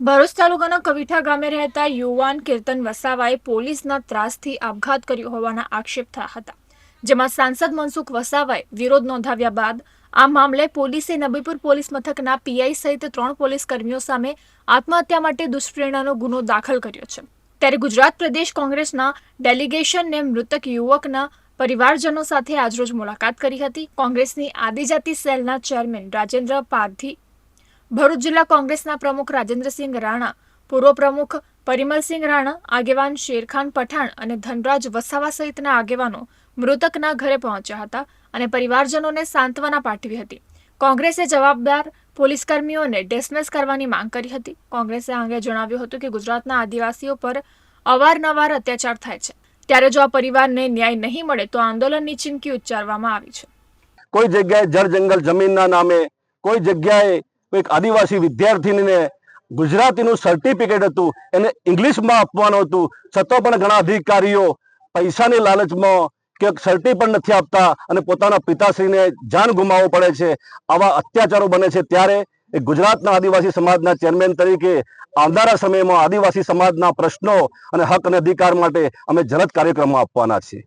ભરૂચ તાલુકાના કવિઠા ગામે રહેતા યુવાન કીર્તન વસાવાએ પોલીસના ત્રાસથી આપઘાત કર્યો હોવાના આક્ષેપ થયા હતા, જેમાં સાંસદ મનસુખ વસાવાએ વિરોધ નોંધાવ્યા બાદ આ મામલે પોલીસે નબીપુર પોલીસ મથકના પીઆઈ સહિત ત્રણ પોલીસ કર્મીઓ સામે આત્મહત્યા માટે દુષ્પ્રેરણાનો ગુનો દાખલ કર્યો છે. ત્યારે ગુજરાત પ્રદેશ કોંગ્રેસના ડેલિગેશનને મૃતક યુવકના પરિવારજનો સાથે આજરોજ મુલાકાત કરી હતી. કોંગ્રેસની આદિજાતિ સેલના ચેરમેન રાજેન્દ્ર પારધી, ભરૂચ જિલ્લા કોંગ્રેસના પ્રમુખ રાજેન્દ્રસિંહ રાણા, પૂર્વ પ્રમુખ પરિમલસિંહ રાણા, આગેવાન શેરખાન પઠાણ અને ધનરાજ વસાવા સહિતના આગેવાનો મૃતકના ઘરે પહોંચ્યા હતા અને પરિવારજનોને સાંત્વના પાઠવી હતી. કોંગ્રેસે જવાબદાર પોલીસકર્મીઓને ડિસમિસ કરવાની માંગ કરી હતી. કોંગ્રેસે આ અંગે જણાવ્યું હતું કે ગુજરાતના આદિવાસીઓ પર અવારનવાર અત્યાચાર થાય છે. ત્યારે જો આ પરિવારને ન્યાય નહીં મળે, તો આંદોલનની ચીમકી ઉચ્ચારવામાં આવી છે. કોઈ જગ્યાએ જળ જંગલ જમીનના નામે, કોઈ જગ્યાએ એક આદિવાસી વિદ્યાર્થીનીને ગુજરાતીનું સર્ટિફિકેટ હતું, એને ઇંગ્લિશમાં આપવાનું હતું, છતાં પણ ઘણા અધિકારીઓ પૈસાની લાલચમાં કે સર્ટી પણ નથી આપતા અને પોતાના પિતાશ્રીને જાન ગુમાવવો પડે છે, આવા અત્યાચારો બને છે. ત્યારે એ ગુજરાતના આદિવાસી સમાજના ચેરમેન તરીકે આવનારા સમયમાં આદિવાસી સમાજના પ્રશ્નો અને હક અને અધિકાર માટે અમે જલદ કાર્યક્રમો આપવાના છીએ.